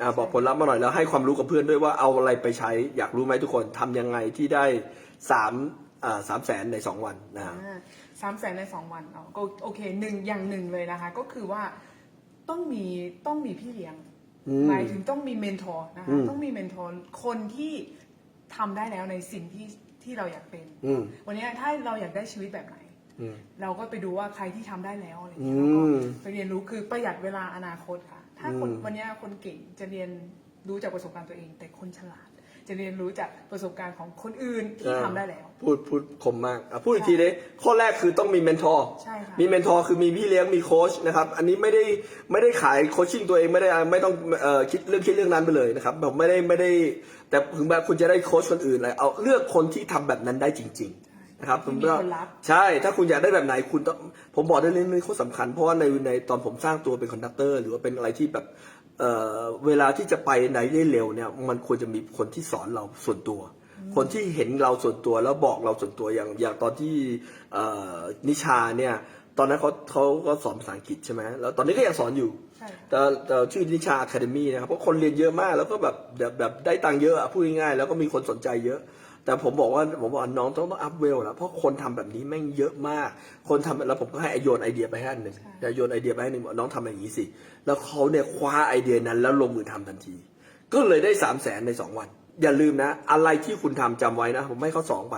อ่าบอกผลลัพธ์มาหน่อยแล้วให้ความรู้กับเพื่อนด้วยว่าเอาอะไรไปใช้ อยากรู้ไหมทุกคนทำยังไงที่ได้สามอ่าสามแสนในสองวันนะฮะสามแสนในสองวันอ๋อก็โอเคหนึ่งอย่างหนึ่งเลยนะคะ ก็คือว่าต้องมีต้องมีพี่เลี้ยง อืม หมายถึงต้องมีเมนทอร์นะอืคะม ต้องมีเมนทอร์คนที่ทำได้แล้วในสิ่งที่ที่เราอยากเป็น อืม วันนี้ถ้าเราอยากได้ชีวิตแบบไหน อืม เราก็ไปดูว่าใครที่ทำได้แล้วอะไรอืเงี้ยแล้วก็มไปเรียนรู้คือประหยัดเวลาอนาคตค่ะ ถ้าคนอืม วันนี้คนเก่งจะเรียนรู้จากประสบการณ์ตัวเอง แต่คนฉลาด จะเรียนรู้จากประสบการณ์ของคนอื่นที่ทำได้แล้ว พูดพูดคมมากอะพูดอีกทีเลยข้อแรกคือต้องมีเมนทอร์ใช่ค่ะ มีเมนทอร์คือมีพี่เลี้ยงมีโค้ชนะครับ อันนี้ไม่ได้ไม่ได้ขายโคชชิ่งตัวเองไม่ได้ไม่ต้องเอ่อคิดเรื่องคิดเรื่องนั้นไปเลยนะครับแบบไม่ได้ไม่ได้แต่ถึงแม้คุณจะได้โค้ชคนอื่นอะไรเอาเลือกคนที่ทำแบบนั้นได้จริง ๆ นะครับที่มีผลลัพธ์ใช่ถ้าคุณอยากได้แบบไหนคุณต้องผมบอกได้เลยนี่โคตรสำคัญ เพราะว่าในในตอนผมสร้างตัวเป็นคอนดักเตอร์ หรือว่าเป็นอะไรที่แบบเอ่อเวลาที่จะไปไหนได้เร็วเนี่ยมันควรจะมีคนที่สอนเราส่วนตัว คนที่เห็นเราส่วนตัวแล้วบอกเราส่วนตัวอย่างอย่างตอนที่เอ่อนิชาเนี่ยตอนนั้นเขาเขาก็สอนภาษาอังกฤษใช่ไหมแล้วตอนนี้ก็ยังสอนอยู่ใช่ค่ะแต่แต่ชื่อนิชาอะคาเดมี่นะครับเพราะคนเรียนเยอะมากแล้วก็แบบแบบแบบได้ตังค์เยอะอะพูดง่ายๆแล้วก็มีคนสนใจเยอะ แต่ผมบอกว่าผมบอกว่าน้องต้องต้องอัพเวลแล้วเพราะคนทำแบบนี้แม่งเยอะมาก คนทำแล้วผมก็ให้โยนไอเดียไปให้อันหนึ่งแต่โยนไอเดียไปให้หนึ่งบอกน้องทำอย่างนี้สิ แล้วเขาเนี่ยคว้าไอเดียนั้นแล้วลงมือทำทันที ก็เลยได้สามแสนในสองวัน อย่าลืมนะ อะไรที่คุณทำจำไว้นะ ผมให้เขาสองไป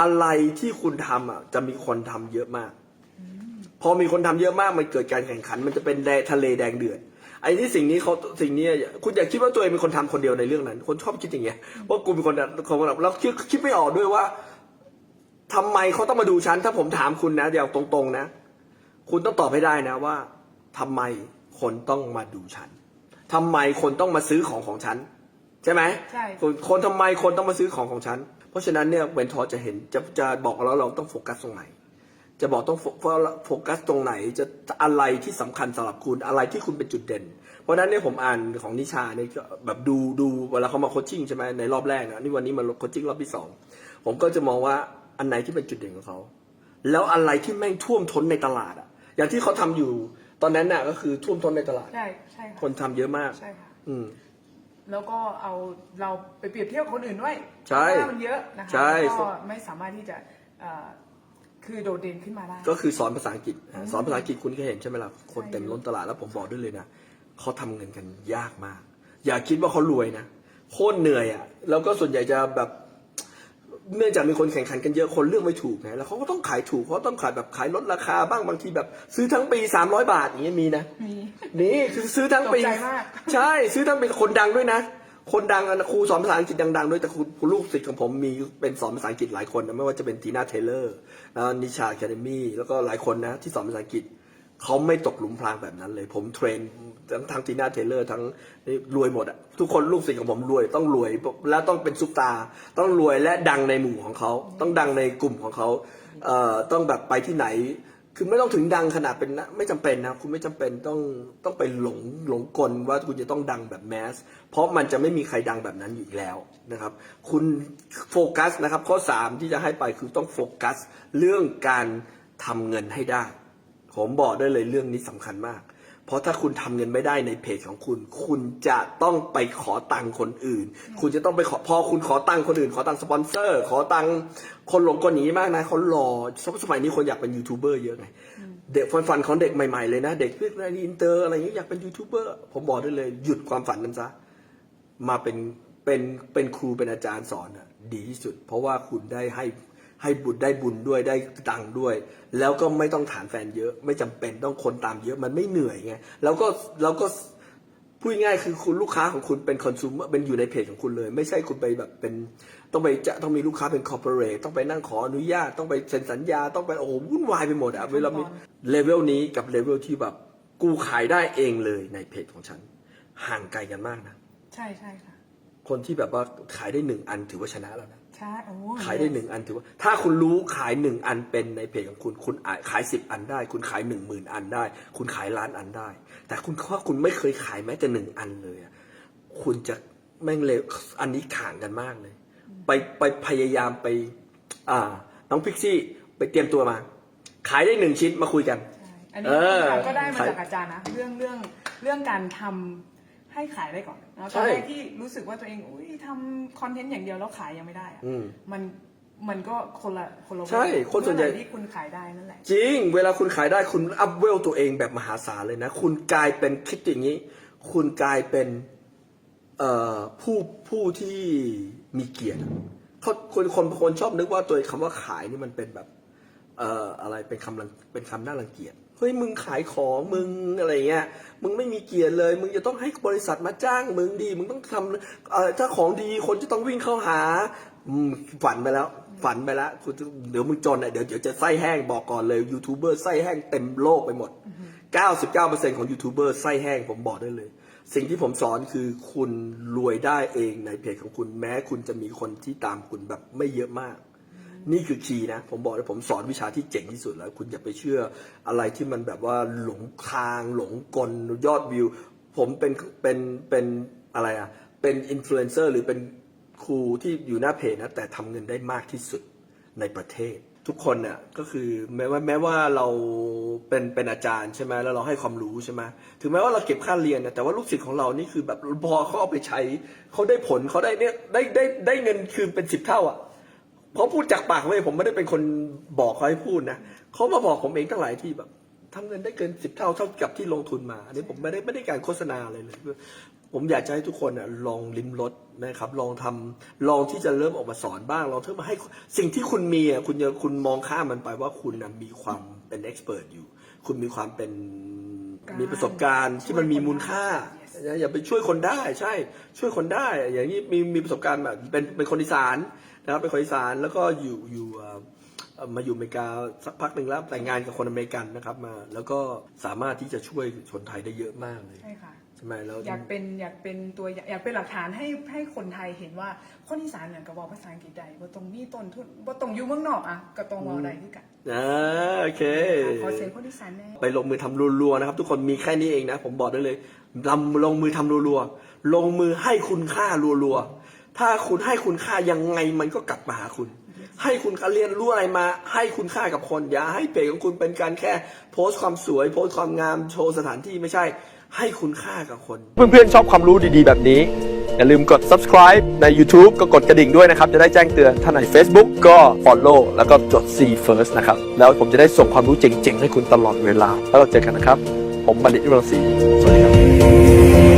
อะไรที่คุณทำอะจะมีคนทำเยอะมาก พอมีคนทำเยอะมากมันเกิดการแข่งขัน มันจะเป็นแดทะเลแดงเดือด ไอ้ที่สิ่งนี้เขาสิ่งนี้คุณอย่าคิดว่าตัวเองเป็นคนทำคนเดียวในเรื่องนั้น คนชอบคิดอย่างเงี้ยว่ากูเป็นคนคนแบบแล้วคิดคิดไม่ออกด้วยว่าทำไมเขาต้องมาดูฉันถ้าผมถามคุณนะเดี๋ยวตรงๆนะ คุณต้องตอบให้ได้นะว่าทำไมคนต้องมาดูฉันทำไมคนต้องมาซื้อของของฉัน ใช่ไหมใช่คนคนทำไมคนต้องมาซื้อของของฉัน เพราะฉะนั้นเนี่ยเวนทอร์จะเห็นจะจะบอกเราเราต้องโฟกัสตรงไหน จะบอกต้องโฟโฟกัสตรงไหนจะอะไรที่สำคัญสำหรับคุณอะไรที่คุณเป็นจุดเด่น เพราะฉะนั้นเนี่ยผมอ่านของนิชาเนี่ยก็แบบดูดูเวลาเขามาโคชชิ่งใช่ไหมในรอบแรกนะนี่วันนี้มาโคชชิ่งรอบที่สองผมก็จะมองว่าอันไหนที่เป็นจุดเด่นของเขาแล้วอะไรที่แม่งท่วมท้นในตลาดอะ อย่างที่เขาทำอยู่ตอนนั้นน่ะก็คือท่วมท้นในตลาดใช่ใช่ค่ะคนทำเยอะมากใช่ค่ะอืมแล้วก็เอาเราไปเปรียบเทียบกับคนอื่นด้วยใช่เพราะว่ามันเยอะนะคะใช่แล้วก็ไม่สามารถที่จะเอ่อ คือโดดเด่นขึ้นมาได้ ก็คือสอนภาษาอังกฤษอะสอนภาษาอังกฤษคุณก็เห็นใช่ไหมล่ะคนเต็มล้นตลาดแล้วผมบอกด้วยเลยนะเขาทำเงินกันยากมาก อย่าคิดว่าเขารวยนะโคตรเหนื่อยอะแล้วก็ส่วนใหญ่จะแบบเนื่องจากมีคนแข่งขันกันเยอะคนเลือกไม่ถูกไงแล้วเขาก็ต้องขายถูกเขาต้องขายแบบขายลดราคาบ้างบางทีแบบ ซื้อทั้งปีสามร้อยบาทอย่างเงี้ยมีนะ มี นี่คือซื้อทั้งปีตกใจมาก ใช่ ซื้อทั้งปีคนดังด้วยนะ คนดังอะครูสอนภาษาอังกฤษดังๆด้วยแต่ครูลูกศิษย์ของผมมีเป็นสอนภาษาอังกฤษหลายคนนะไม่ว่าจะเป็นทีน่าเทเลอร์นะนิชาแคดมี่แล้วก็หลายคนนะที่สอนภาษาอังกฤษเขาไม่ตกหลุมพรางแบบนั้นเลย ผมเทรนทั้งทั้งทีน่าเทเลอร์ทั้งรวยหมดอะทุกคนลูกศิษย์ของผมรวยต้องรวยแล้วต้องเป็นซุปตาร์ต้องรวยและดังในหมู่ของเขา ต้องดังในกลุ่มของเขาเอ่อต้องแบบไปที่ไหน คือไม่ต้องถึงดังขนาดเป็นนะไม่จำเป็นนะ คุณไม่จำเป็นต้องต้องไปหลงหลงกลว่าคุณจะต้องดังแบบแมส เพราะมันจะไม่มีใครดังแบบนั้นอยู่อีกแล้วนะครับ คุณโฟกัสนะครับ ข้อ 3 ที่จะให้ไปคือต้องโฟกัส เรื่องการทำเงินให้ได้ ผมบอกได้เลยเรื่องนี้สำคัญมาก เพราะถ้าคุณทำเงินไม่ได้ในเพจของคุณ คุณจะต้องไปขอตังค์คนอื่น คุณจะต้องไปขอพอคุณขอตังค์คนอื่น ขอตังค์สปอนเซอร์ ขอตังค์คนหลงกลหนีมากนะเขารอสมัยนี้คนอยากเป็นยูทูบเบอร์เยอะไงเด็กฝันๆของเด็กใหม่ๆเลยนะ เด็กเพื่อนอินเตอร์อะไรอย่างเงี้ยอยากเป็นยูทูบเบอร์ผมบอกได้เลยหยุดความฝันนั้นซะมาเป็นเป็นเป็นครูเป็นอาจารย์สอนอะดีที่สุด เพราะว่าคุณได้ให้ ให้บุญได้บุญด้วยได้ตังค์ด้วย แล้วก็ไม่ต้องฐานแฟนเยอะ ไม่จำเป็นต้องคนตามเยอะมันไม่เหนื่อยไงแล้วก็แล้วก็พูดง่ายๆคือคุณลูกค้าของคุณเป็นคอน sumer เป็นอยู่ในเพจของคุณเลย ไม่ใช่คุณไปแบบเป็นต้องไปจะต้องมีลูกค้าเป็นคอร์ปอเรทต้องไปนั่งขออนุญาตต้องไปเซ็นสัญญาต้องไปโอ้โหวุ่นวายไปหมดอะเวลามีเลเวลนี้กับเลเวลที่แบบกูขายได้เองเลยในเพจของฉัน ห่างไกลกันมากนะ ใช่ใช่ค่ะ คนที่แบบว่าขายได้หนึ่งอันถือว่าชนะแล้วนะ ใช่โอ้ขายได้หนึ่งอันถือว่า ถ้าคุณรู้ขายหนึ่งอันเป็นในเพจของคุณ คุณอาจขายสิบอันได้ คุณขายหนึ่งหมื่นอันได้ คุณขายล้านอันได้ แต่คุณถ้าคุณไม่เคยขายแม้แต่หนึ่งอันเลยอะคุณจะแม่งเลวอันนี้ข่างกันมากเลย ไปไปพยายามไป อ่า น้องพิกซี่ไปเตรียมตัวมา ขายได้หนึ่งชิ้นมาคุยกันใช่อันนี้เออก็ได้มาจากอาจารย์นะ เรื่องเรื่องเรื่องการทำ ให้ขายได้ก่อนนะใช่ตอนแรกที่รู้สึกว่าตัวเองอุ้ยทำคอนเทนต์อย่างเดียวแล้วขายยังไม่ได้อะอืม มันมันก็คนละคนละใช่คนส่วนใหญ่ เมื่อไร่ที่คุณขายได้นั่นแหละ จริง เวลาคุณขายได้คุณอัพเวลตัวเองแบบมหาศาลเลยนะ คุณกลายเป็นคิดอย่างนี้ คุณกลายเป็นเอ่อผู้ผู้ที่มีเกียรติเขาคนคนคนชอบนึกว่าตัวคำว่าขายนี่มันเป็นแบบเอ่ออะไรเป็นคำรังเป็นคำน่ารังเกียจ เฮ้ยมึงขายของมึงอะไรเงี้ยมึงไม่มีเกียรติเลย มึงจะต้องให้บริษัทมาจ้าง มึงดี มึงต้องทำเอ่อถ้าของดีคนจะต้องวิ่งเข้าหาอืมฝันไปแล้ว ฝันไปแล้วคุณเดี๋ยวมึงจนอะเดี๋ยวเดี๋ยวจะไส้แห้งบอกก่อนเลยยูทูบเบอร์ไส้แห้งเต็มโลกไปหมด 99%ของยูทูบเบอร์ไส้แห้งผมบอกได้เลย สิ่งที่ผมสอนคือคุณรวยได้เองในเพจของคุณแม้คุณจะมีคนที่ตามคุณแบบไม่เยอะมาก นี่คือคีย์นะ ผมบอกเลยผมสอนวิชาที่เจ๋งที่สุดแล้ว คุณอย่าไปเชื่ออะไรที่มันแบบว่าหลงทางหลงกลยอดวิว ผมเป็นเป็นเป็นอะไรอะเป็นอินฟลูเอนเซอร์หรือเป็นครูที่อยู่หน้าเพจนะ แต่ทำเงินได้มากที่สุดในประเทศ ทุกคนเนี่ยก็คือแม้ว่าแม้ว่าเราเป็นเป็นอาจารย์ใช่ไหมแล้วเราให้ความรู้ใช่ไหมถึงแม้ว่าเราเก็บค่าเรียนนะแต่ว่าลูกศิษย์ของเรานี่คือแบบพอเขาเอาไปใช้เขาได้ผลเขาได้เนี่ยได้ได้ได้เงินคืนเป็นสิบเท่าอะ เพราะพูดจากปากเว้ยผมไม่ได้เป็นคนบอกเขาให้พูดนะเขามาบอกผมเองตั้งหลายที่แบบทำเงินได้เกินสิบเท่าเท่ากับที่ลงทุนมา อันนี้ผมไม่ได้ไม่ได้การโฆษณาอะไรเลย ผมอยากจะให้ทุกคนน่ะลองลิ้มรสนะครับ ลองทำลองที่จะเริ่มออกมาสอนบ้างลองเพิ่มมาให้สิ่งที่คุณมีอะคุณจะคุณมองข้ามมันไปว่าคุณมีความเป็นเอ็กซ์เพรสอยู่ คุณมีความเป็นมีประสบการณ์ที่มันมีมูลค่า Yes นะอย่าไปช่วยคนได้ใช่ช่วยคนได้ อย่างนี้มีมีประสบการณ์แบบเป็นเป็นคนอีสาน นะครับเป็นคนอีสานแล้วก็อยู่อยู่เอ่อเอ่อมาอยู่อเมริกาสักพักหนึ่งแล้วแต่งงานกับคนอเมริกันนะครับมา แล้วก็สามารถที่จะช่วยชนไทยได้เยอะมากเลยใช่ค่ะใช่ไหมแล้วอยากเป็นอยากเป็นตัวอย่างอยากเป็นหลักฐานให้ให้คนไทยเห็นว่าคนอีสานเนี่ยกับบอกภาษาอังกฤษได้ว่าตรงมีต้นทุนว่าตรงอยู่เมืองนอกอะก็ตรงเราได้คือกันอ่าโอเคขอเสียงคนอีสานแน่ไปลงมือทำรัวๆนะครับ ทุกคนมีแค่นี้เองนะ ผมบอกได้เลยลำลงมือทำรัวๆลงมือให้คุณค่ารัวๆ ถ้าคุณให้คุณค่ายังไงมันก็กลับมาหาคุณ ให้คุณค่าเรียนรู้อะไรมา ให้คุณค่ากับคน อย่าให้เพจของคุณเป็นการแค่ โพสต์ความสวย โพสต์ความงามโชว์สถานที่ไม่ใช่ ให้คุณค่ากับคน เพื่อนๆชอบความรู้ดีๆแบบนี้ อย่าลืมกด subscribe ใน YouTube ก็กดกระดิ่งด้วยนะครับ จะได้แจ้งเตือนถ้าใน Facebook ก็ follow แล้วก็จด C first นะครับ แล้วผมจะได้ส่งความรู้เจ๋งๆ ให้คุณตลอดเวลา แล้วเราเจอกันนะครับ ผมบัณฑิตวิรังศรีสวัสดีครับ